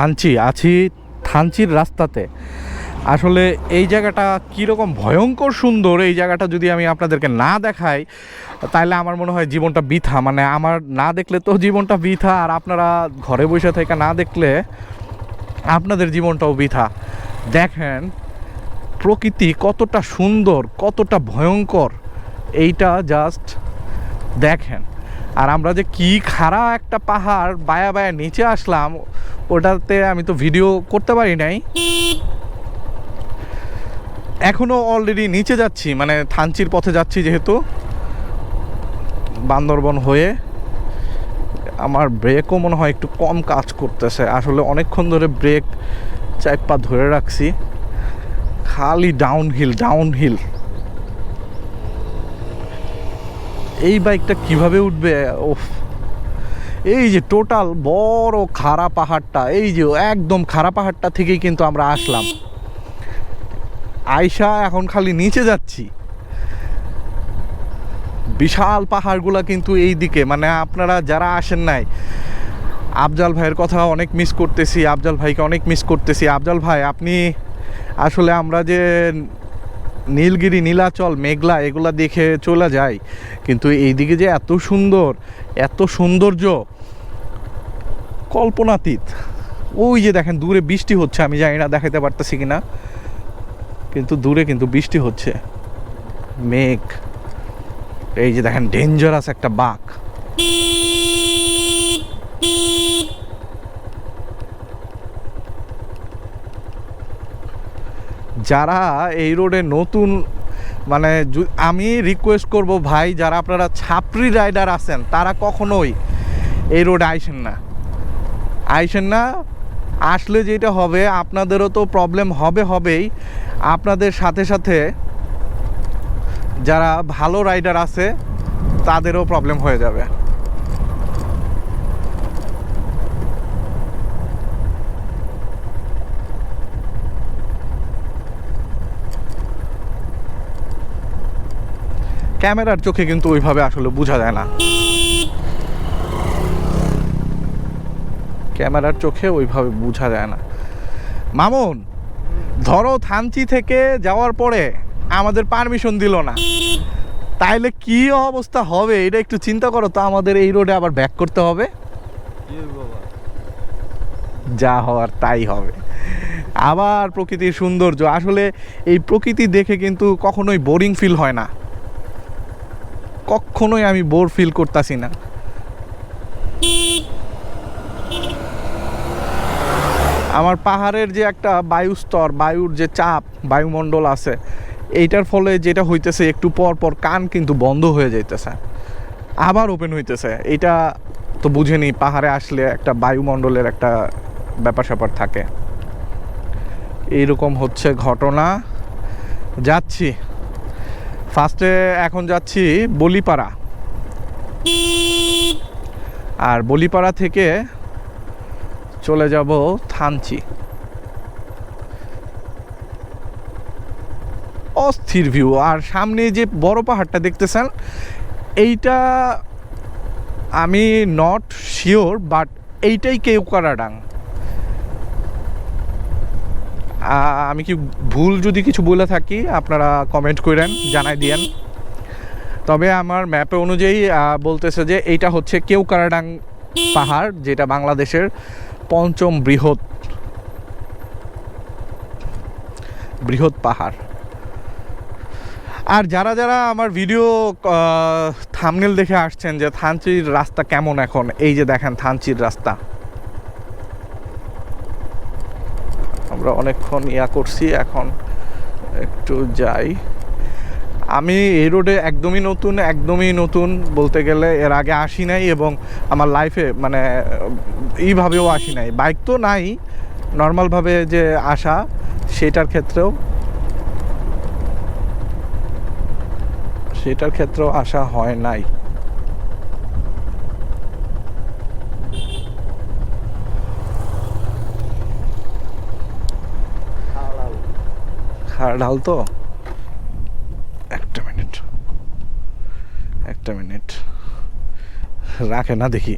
থানচি, আছি থানচির রাস্তাতে। আসলে এই জায়গাটা কীরকম ভয়ঙ্কর সুন্দর, এই জায়গাটা যদি আমি আপনাদেরকে না দেখাই তাহলে আমার মনে হয় জীবনটা বৃথা। মানে আমার না দেখলে তো জীবনটা বৃথা, আর আপনারা ঘরে বসে থেকে না দেখলে আপনাদের জীবনটাও বৃথা। দেখেন, প্রকৃতি কতটা সুন্দর, কতটা ভয়ঙ্কর, এইটা জাস্ট দেখেন। আর আমরা যে কি খাড়া একটা পাহাড়, বায়া বায়া নিচে আসলাম ওটাতে আমি তো ভিডিও করতে পারি নাই। এখনও অলরেডি নিচে যাচ্ছি মানে থানচির পথে যাচ্ছি যেহেতু। বান্দরবন হয়ে আমার ব্রেকও মনে হয় একটু কম কাজ করতেছে। আসলে অনেকক্ষণ ধরে ব্রেক চাইপা ধরে রাখছি। খালি ডাউন হিল ডাউন হিল এই বাইকটা কীভাবে উঠবে? ওফ এই যে টোটাল বড় খাড়া পাহাড়টা, এই যে একদম খাড়া পাহাড়টা থেকেই কিন্তু আমরা আসলাম। আয়সা এখন খালি নিচে যাচ্ছি। বিশাল পাহাড়গুলা কিন্তু এই দিকে মানে আপনারা যারা আসেন নাই, আফজাল ভাইয়ের কথা অনেক মিস করতেছি, আফজাল ভাইকে অনেক মিস করতেছি। আফজাল ভাই, আপনি আসলে আমরা যে নীলগিরি, নীলাচল, মেঘলা, এগুলা দেখে চলে যাই, কিন্তু এইদিকে যে এত সুন্দর, এত সৌন্দর্য কল্পনাতীত। ওই যে দেখেন, দূরে বৃষ্টি হচ্ছে, আমি জানি না দেখাতে পারতেছি কিনা। কিন্তু দূরে কিন্তু বৃষ্টি হচ্ছে। মেঘ। এই যে দেখেন ডেঞ্জারাস একটা বাঘ। যারা এই রোডে নতুন মানে আমি রিকোয়েস্ট করব ভাই, যারা আপনারা ছাপরি রাইডার আছেন, তারা কখনোই এই রোডে আইসেন না। আইসেন না। আসলে যেটা হবে, আপনাদেরও তো প্রবলেম হবে হবেই। আপনাদের সাথে সাথে যারা ভালো রাইডার আছে, তাদেরও প্রবলেম হয়ে যাবে। ক্যামেরার চোখে কিন্তু ওইভাবে আসলে বোঝা যায় না। ক্যামেরার চোখে ওইভাবে বোঝা যায় না। মামুন, ধরো থানচি থেকে যাওয়ার পরে আমাদের পারমিশন দিল না। তাইলে কি অবস্থা হবে? এটা একটু চিন্তা করো তো, আমাদের এই রোডে আবার ব্যাক করতে হবে। যা হওয়ার তাই হবে। আবার প্রকৃতির সৌন্দর্য। আসলে এই প্রকৃতি দেখে কিন্তু কখনোই বোরিং ফিল হয় না। কখনোই আমি বোর ফিল করতেছি না। আমার পাহাড়ের যে একটা বায়ু স্তর বায়ুর যে চাপ, বায়ুমণ্ডল আছে, এইটার ফলে যেটা হইতেছে, একটু পর পর কান কিন্তু বন্ধ হয়ে যাইতেছে। আবার ওপেন হইতেছে। এটা তো বুঝেনি, পাহাড়ে আসলে একটা বায়ুমণ্ডলের একটা ব্যাপার স্যাপার থাকে। এইরকম হচ্ছে ঘটনা। যাচ্ছি। ফার্স্টে এখন যাচ্ছি বলিপাড়া। আর বলিপাড়া থেকে চলে যাব থানচি। অস্থির ভিউ আর সামনে যে বড় পাহাড়টা দেখতেছেন, এইটা আমি নট শিওর বাট এইটাই কেউকারাডাং। আমি কি ভুল যদি কিছু বলে থাকি, আপনারা কমেন্ট করেন, জানাই দিয়েন। তবে আমার ম্যাপে অনুযায়ী বলতেছে যে এইটা হচ্ছে কেউকারাডাং পাহাড়, যেটা বাংলাদেশের পঞ্চম বৃহৎ বৃহৎ পাহাড়। আর যারা যারা আমার ভিডিও থামনেল দেখে আসছেন যে থানচির রাস্তা কেমন এখন, এই যে দেখেন থানচির রাস্তা। আমরা অনেকক্ষণ ইয়া করছি, এখন একটু যাই। আমি এই রোডে একদমই নতুন একদমই নতুন বলতে গেলে এর আগে আসি নাই এবং আমার লাইফে মানে এইভাবেও আসি নাই। বাইক তো নাই নর্মালভাবে যে আসা, সেটার ক্ষেত্রেও সেটার ক্ষেত্রেও আসা হয় নাই। ঢাল তো? একটা মিনিট। রাখে না দেখি।